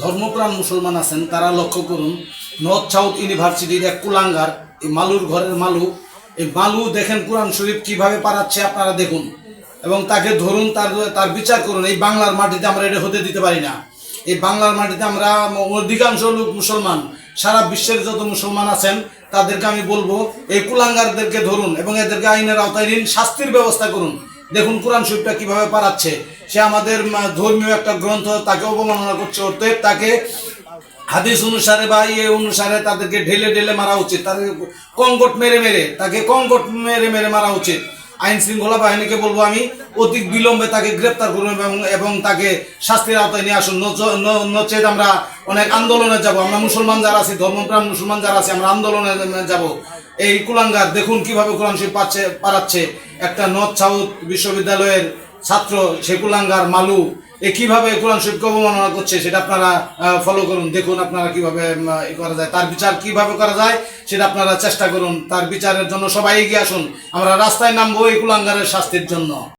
ধর্মপ্রাণ মুসলমান আছেন, তারা লক্ষ্য করুন, নর্থ সাউথ ইউনিভার্সিটির এক কুলাঙ্গার, এই মালুর ঘরের মালু, এই মালু দেখেন কোরআন শরীফ কীভাবে পারাচ্ছে আপনারা দেখুন। এবং তাকে ধরুন, তার তার বিচার করুন, এই বাংলার মাটিতে আমরা এটা হতে দিতে পারি না। এই বাংলার মাটিতে আমরা অধিকাংশ লোক মুসলমান, সারা বিশ্বের যত মুসলমান আছেন, তাদেরকে আমি বলব, এই কুলাঙ্গারদেরকে ধরুন এবং এদেরকে আইনের আওতায় নিন, শাস্তির ব্যবস্থা করুন। দেখুন কোরআন শরীফটা কীভাবে পারাচ্ছে। সে আমাদের ধর্মীয় একটা গ্রন্থ, তাকে অবমাননা করছে। অতএব তাকে হাদিস অনুসারে বা ইয়ে অনুসারে তাদেরকে ঢেলে ঢেলে মারা উচিত। তাদের কঙ্কট মেরে মেরে, তাকে কঙ্কট মেরে মেরে মারা উচিত। আইন শৃঙ্খলা বাহিনীকে বলব আমি, অতি বিলম্বে তাকে গ্রেপ্তার করুন এবং এবং তাকে শাস্তির আওতায় নিয়ে আসুন। নচেত আমরা অনেক আন্দোলনে যাব। আমরা মুসলমান যারা আছি, ধর্মপ্রাণ মুসলমান যারা আছি, আমরা আন্দোলনে যাব। এই কুলাঙ্গার, দেখুন কীভাবে কোরআন শরীফ পাচ্ছে পারাচ্ছে। একটা নর্থ সাউথ বিশ্ববিদ্যালয়ের ছাত্র সে কুলাঙ্গার মালু, এ কীভাবে কোরআন শরীফকে অবমাননা করছে সেটা আপনারা ফলো করুন, দেখুন আপনারা কীভাবে করা যায়। তার বিচার কীভাবে করা যায় সেটা আপনারা চেষ্টা করুন। তার বিচারের জন্য সবাই এগিয়ে আসুন। আমরা রাস্তায় নামবো এই কুলাঙ্গারের শাস্তির জন্য।